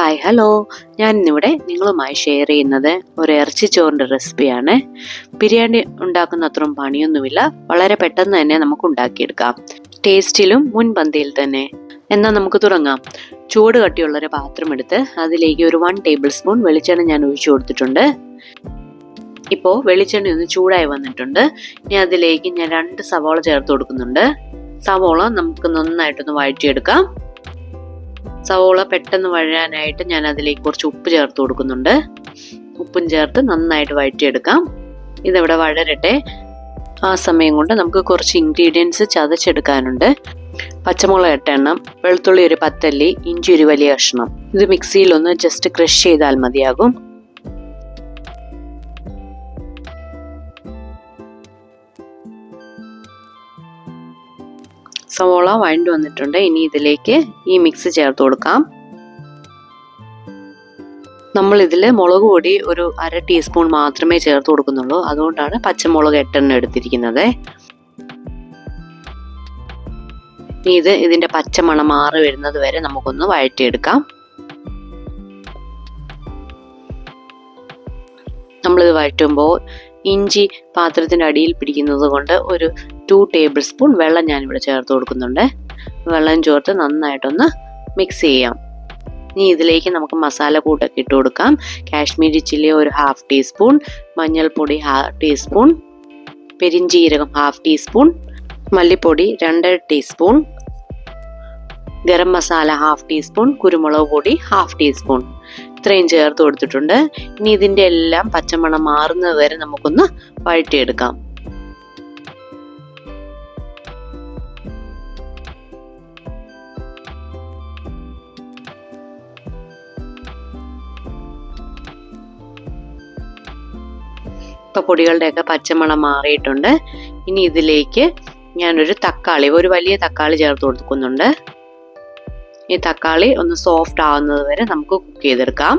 Hi hello ഞാൻ ഇന്നിവിടെ നിങ്ങളുമായി ഷെയർ ചെയ്യുന്നത് ഒരു ഇറച്ചിച്ചോറിന്റെ റെസിപ്പിയാണ് ബിരിയാണി ഉണ്ടാക്കുന്ന അത്രയും പണിയൊന്നുമില്ല. വളരെ പെട്ടെന്ന് തന്നെ നമുക്ക് ഉണ്ടാക്കിയെടുക്കാം. ടേസ്റ്റിലും മുൻപന്തിയിൽ തന്നെ. എന്നാൽ നമുക്ക് തുടങ്ങാം. ചൂട് കട്ടിയുള്ളൊരു പാത്രം എടുത്ത് അതിലേക്ക് ഒരു വൺ ടേബിൾ സ്പൂൺ വെളിച്ചെണ്ണ ഞാൻ ഒഴിച്ചു കൊടുത്തിട്ടുണ്ട്. ഇപ്പോൾ വെളിച്ചെണ്ണ ഒന്ന് ചൂടായി വന്നിട്ടുണ്ട്. ഇനി അതിലേക്ക് ഞാൻ രണ്ട് സവാള ചേർത്ത് കൊടുക്കുന്നുണ്ട്. സവോള നമുക്ക് നന്നായിട്ടൊന്ന് വഴറ്റിയെടുക്കാം. സവോള പെട്ടെന്ന് വഴയാനായിട്ട് ഞാൻ അതിലേക്ക് കുറച്ച് ഉപ്പ് ചേർത്ത് കൊടുക്കുന്നുണ്ട്. ഉപ്പും ചേർത്ത് നന്നായിട്ട് വഴറ്റിയെടുക്കാം. ഇതിവിടെ വഴരട്ടെ. ആ സമയം കൊണ്ട് നമുക്ക് കുറച്ച് ഇൻഗ്രീഡിയൻസ് ചതച്ചെടുക്കാനുണ്ട്. പച്ചമുളക് എട്ടെണ്ണം വെളുത്തുള്ളി ഒരു പത്തല്ലി ഇഞ്ചി ഒരു വലിയ കഷ്ണം. ഇത് മിക്സിയിൽ ഒന്ന് ജസ്റ്റ് ക്രഷ് ചെയ്താൽ മതിയാകും. സവോള വഴണ്ടു വന്നിട്ടുണ്ട്. ഇനി ഇതിലേക്ക് ഈ മിക്സ് ചേർത്ത് കൊടുക്കാം. നമ്മൾ ഇതിൽ മുളക് പൊടി ഒരു അര ടീസ്പൂൺ മാത്രമേ ചേർത്ത് കൊടുക്കുന്നുള്ളൂ. അതുകൊണ്ടാണ് പച്ചമുളക് എട്ടെണ്ണം എടുത്തിരിക്കുന്നത്. ഇനി ഇത് ഇതിന്റെ പച്ചമണം മാറി വരുന്നത് വരെ നമുക്കൊന്ന് വഴറ്റിയെടുക്കാം. നമ്മളിത് വഴറ്റുമ്പോൾ ഇഞ്ചി പാത്രത്തിന്റെ അടിയിൽ പിടിക്കുന്നത് കൊണ്ട് ഒരു ടു ടേബിൾ സ്പൂൺ വെള്ളം ഞാനിവിടെ ചേർത്ത് കൊടുക്കുന്നുണ്ട്. വെള്ളം ചേർത്ത് നന്നായിട്ടൊന്ന് മിക്സ് ചെയ്യാം. ഇനി ഇതിലേക്ക് നമുക്ക് മസാല കൂട്ടൊക്കെ ഇട്ട് കൊടുക്കാം. കാശ്മീരി ചില്ലി ഒരു ഹാഫ് ടീസ്പൂൺ മഞ്ഞൾപ്പൊടി ഹാഫ് ടീസ്പൂൺ പെരിഞ്ചീരകം ഹാഫ് ടീസ്പൂൺ മല്ലിപ്പൊടി രണ്ടര teaspoon garam masala half teaspoon കുരുമുളക് പൊടി ഹാഫ് ടീസ്പൂൺ ഇത്രയും ചേർത്ത് കൊടുത്തിട്ടുണ്ട്. ഇനി ഇതിന്റെ എല്ലാം പച്ചമണം മാറുന്നത് വരെ നമുക്കൊന്ന് വഴറ്റിയെടുക്കാം. ഇപ്പൊ പൊടികളുടെയൊക്കെ പച്ചമണം മാറിയിട്ടുണ്ട്. ഇനി ഇതിലേക്ക് ഞാനൊരു തക്കാളി ഒരു വലിയ തക്കാളി ചേർത്ത് കൊടുക്കുന്നുണ്ട്. ഈ തക്കാളി ഒന്ന് സോഫ്റ്റ് ആവുന്നത് വരെ നമുക്ക് കുക്ക് ചെയ്തെടുക്കാം.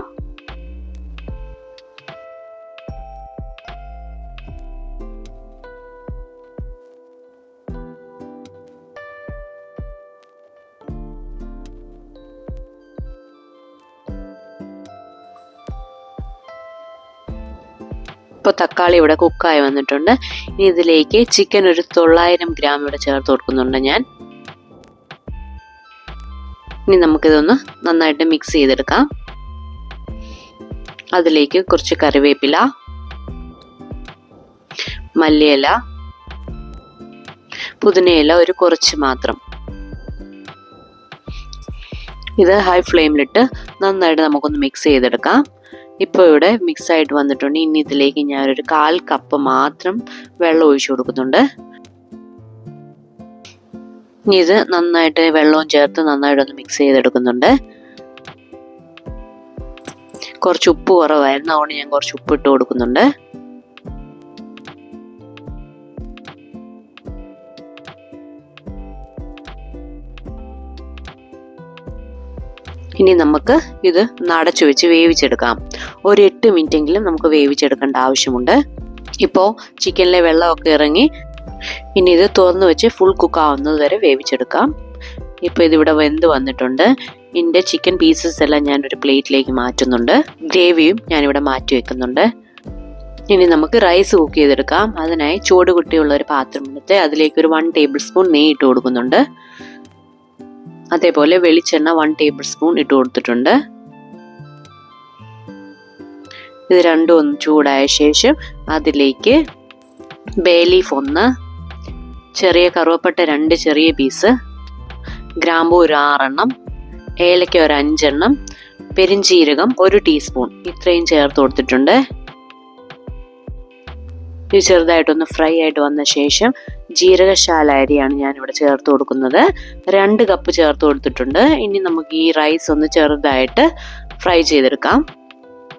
ഇപ്പോൾ തക്കാളി ഇവിടെ കുക്കായി വന്നിട്ടുണ്ട്. ഇനി ഇതിലേക്ക് ചിക്കൻ ഒരു തൊള്ളായിരം ഗ്രാം ഇവിടെ ചേർത്ത് കൊടുക്കുന്നുണ്ട് ഞാൻ. ഇനി നമുക്കിതൊന്ന് നന്നായിട്ട് മിക്സ് ചെയ്തെടുക്കാം. അതിലേക്ക് കുറച്ച് കറിവേപ്പില മല്ലിയില പുതിനയില ഒരു കുറച്ച് മാത്രം. ഇത് ഹൈ ഫ്ലെയിമിലിട്ട് നന്നായിട്ട് നമുക്കൊന്ന് മിക്സ് ചെയ്തെടുക്കാം. ഇപ്പോൾ ഇവിടെ മിക്സ് ആയിട്ട് വന്നിട്ടുണ്ട്. ഇനി ഇതിലേക്ക് ഞാൻ ഒരു കാൽ കപ്പ് മാത്രം വെള്ളം ഒഴിച്ചു കൊടുക്കുന്നുണ്ട്. ഇനി ഇത് നന്നായിട്ട് വെള്ളവും ചേർത്ത് നന്നായിട്ട് ഒന്ന് മിക്സ് ചെയ്തെടുക്കുന്നുണ്ട്. കുറച്ച് ഉപ്പ് കുറവായിരുന്നു. അതുകൊണ്ട് ഞാൻ കുറച്ച് ഉപ്പ് ഇട്ട് കൊടുക്കുന്നുണ്ട്. ഇനി നമുക്ക് ഇത് നടച്ചു വെച്ച് വേവിച്ചെടുക്കാം. ഒരു എട്ട് എങ്കിലും നമുക്ക് വേവിച്ചെടുക്കേണ്ട ആവശ്യമുണ്ട്. ഇപ്പോൾ ചിക്കനിലെ വെള്ളമൊക്കെ ഇറങ്ങി ഇനി ഇത് തുറന്നു വെച്ച് ഫുൾ കുക്ക് ആവുന്നത് വരെ വേവിച്ചെടുക്കാം. ഇപ്പോൾ ഇതിവിടെ വെന്ത് വന്നിട്ടുണ്ട്. ഇതിന്റെ ചിക്കൻ പീസസ് എല്ലാം ഞാൻ ഒരു പ്ലേറ്റിലേക്ക് മാറ്റുന്നുണ്ട്. ഗ്രേവിയും ഞാനിവിടെ മാറ്റി വെക്കുന്നുണ്ട്. ഇനി നമുക്ക് റൈസ് കുക്ക് ചെയ്തെടുക്കാം. അതിനായി ചൂട് കുട്ടിയുള്ള ഒരു പാത്രം എടുത്ത് അതിലേക്ക് ഒരു വൺ ടേബിൾ സ്പൂൺ നെയ്യ് ഇട്ട് കൊടുക്കുന്നുണ്ട്. അതേപോലെ വെളിച്ചെണ്ണ വൺ ടേബിൾ സ്പൂൺ ഇട്ട് കൊടുത്തിട്ടുണ്ട്. ഇത് രണ്ടും ഒന്ന് ചൂടായ ശേഷം അതിലേക്ക് ബേ ലീഫ് ഒന്ന് ചെറിയ കറുവപ്പട്ട രണ്ട് ചെറിയ പീസ് ഗ്രാമ്പു ഒരു ആറെണ്ണം ഏലക്ക ഒരു അഞ്ചെണ്ണം പെരിഞ്ചീരകം ഒരു ടീസ്പൂൺ ഇത്രയും ചേർത്ത് കൊടുത്തിട്ടുണ്ട്. ഇത് ചെറുതായിട്ടൊന്ന് ഫ്രൈ ആയിട്ട് വന്ന ശേഷം ജീരകശാല അരിയാണ് ഞാൻ ഇവിടെ ചേർത്ത് കൊടുക്കുന്നത്. രണ്ട് കപ്പ് ചേർത്ത് കൊടുത്തിട്ടുണ്ട്. ഇനി നമുക്ക് ഈ റൈസ് ഒന്ന് ചെറുതായിട്ട് ഫ്രൈ ചെയ്തെടുക്കാം.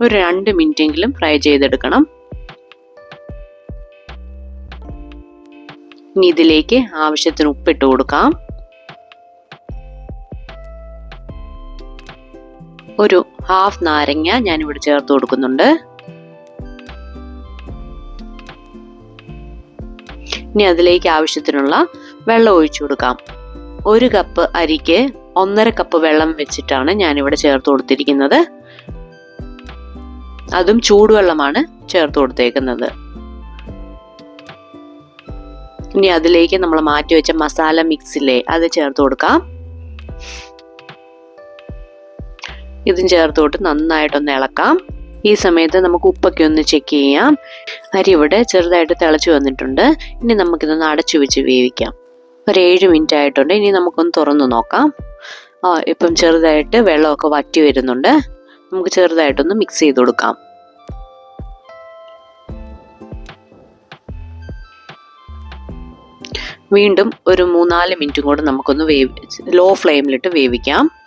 ഒരു രണ്ട് മിനിറ്റ് എങ്കിലും ഫ്രൈ ചെയ്തെടുക്കണം. ഇനി ഇതിലേക്ക് ആവശ്യത്തിന് ഉപ്പിട്ട് കൊടുക്കാം. ഒരു ഹാഫ് നാരങ്ങ ഞാനിവിടെ ചേർത്ത് കൊടുക്കുന്നുണ്ട്. ഇനി അതിലേക്ക് ആവശ്യത്തിനുള്ള വെള്ളം ഒഴിച്ചു കൊടുക്കാം. ഒരു കപ്പ് അരിക്ക് ഒന്നര കപ്പ് വെള്ളം വെച്ചിട്ടാണ് ഞാനിവിടെ ചേർത്ത് കൊടുത്തിരിക്കുന്നത്. അതും ചൂടുവെള്ളമാണ് ചേർത്ത് കൊടുത്തേക്കുന്നത്. ഇനി അതിലേക്ക് നമ്മൾ മാറ്റി വെച്ച മസാല മിക്സിലെ അത് ചേർത്ത് കൊടുക്കാം. ഇതും ചേർത്തോട്ട് നന്നായിട്ടൊന്ന് ഇളക്കാം. ഈ സമയത്ത് നമുക്ക് ഉപ്പൊക്കെ ഒന്ന് ചെക്ക് ചെയ്യാം. അരി ഇവിടെ ചെറുതായിട്ട് തിളച്ചു വന്നിട്ടുണ്ട്. ഇനി നമുക്കിതൊന്ന് അടച്ചു വെച്ച് വേവിക്കാം. ഒരു ഏഴ് മിനിറ്റ് ആയിട്ടുണ്ട്. ഇനി നമുക്കൊന്ന് തുറന്നു നോക്കാം. ആ ഇപ്പം ചെറുതായിട്ട് വെള്ളമൊക്കെ വറ്റി വരുന്നുണ്ട്. നമുക്ക് ചെറുതായിട്ടൊന്ന് മിക്സ് ചെയ്ത് കൊടുക്കാം. വീണ്ടും ഒരു മൂന്നാൽ മിനിറ്റും കൂടെ നമുക്കൊന്ന് വേവി ലോ ഫ്ലെയിമിലിട്ട് വേവിക്കാം.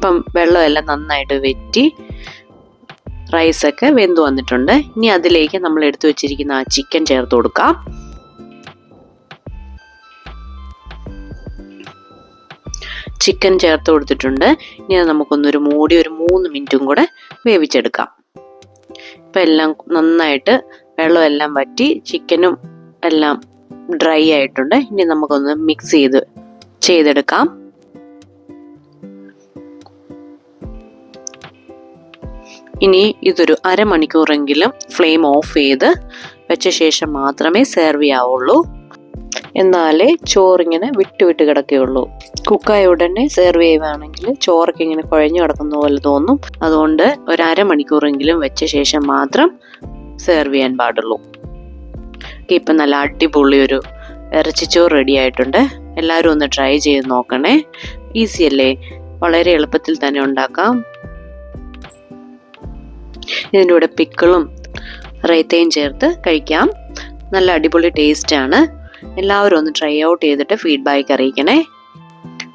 ഇപ്പം വെള്ളമെല്ലാം നന്നായിട്ട് വെറ്റി റൈസൊക്കെ വെന്ത് വന്നിട്ടുണ്ട്. ഇനി അതിലേക്ക് നമ്മൾ എടുത്തു വെച്ചിരിക്കുന്ന ആ ചിക്കൻ ചേർത്ത് കൊടുക്കാം. ചിക്കൻ ചേർത്ത് കൊടുത്തിട്ടുണ്ട്. ഇനി അത് നമുക്കൊന്നൊരു മൂടി ഒരു മൂന്ന് മിനിറ്റും കൂടെ വേവിച്ചെടുക്കാം. ഇപ്പം എല്ലാം നന്നായിട്ട് വെള്ളമെല്ലാം വറ്റി ചിക്കനും എല്ലാം ഡ്രൈ ആയിട്ടുണ്ട്. ഇനി നമുക്കൊന്ന് മിക്സ് ചെയ്ത് ചെയ്തെടുക്കാം. ഇനി ഇതൊരു അരമണിക്കൂറെങ്കിലും ഫ്ലെയിം ഓഫ് ചെയ്ത് വെച്ച ശേഷം മാത്രമേ സെർവ് ചെയ്യാവുള്ളൂ. എന്നാലേ ചോറിങ്ങനെ വിട്ട് വിട്ട് കിടക്കുകയുള്ളൂ. കുക്കായ ഉടനെ സെർവ് ചെയ്യുകയാണെങ്കിൽ ചോറൊക്കെ ഇങ്ങനെ കുഴഞ്ഞു കിടക്കുന്ന പോലെ തോന്നും. അതുകൊണ്ട് ഒരു അരമണിക്കൂറെങ്കിലും വെച്ച ശേഷം മാത്രം സെർവ് ചെയ്യാൻ പാടുള്ളൂ. ഇപ്പം നല്ല അടിപൊളി ഒരു ഇറച്ചിച്ചോറ് റെഡി ആയിട്ടുണ്ട്. എല്ലാവരും ഒന്ന് ട്രൈ ചെയ്ത് നോക്കണേ. ഈസിയല്ലേ വളരെ എളുപ്പത്തിൽ തന്നെ ഉണ്ടാക്കാം. ഇതിന്റെ കൂടെ പിക്കിളും റൈത്തയും ചേർത്ത് കഴിക്കാം. നല്ല അടിപൊളി ടേസ്റ്റ് ആണ്. എല്ലാവരും ഒന്ന് ട്രൈ ഔട്ട് ചെയ്തിട്ട് ഫീഡ്ബാക്ക് അറിയിക്കണേ.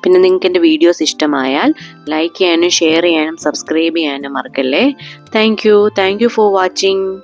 പിന്നെ നിങ്ങൾക്ക് എന്റെ വീഡിയോസ് ഇഷ്ടമായാൽ ലൈക്ക് ചെയ്യാനും ഷെയർ ചെയ്യാനും സബ്സ്ക്രൈബ് ചെയ്യാനും മറക്കല്ലേ. Thank you thank you for watching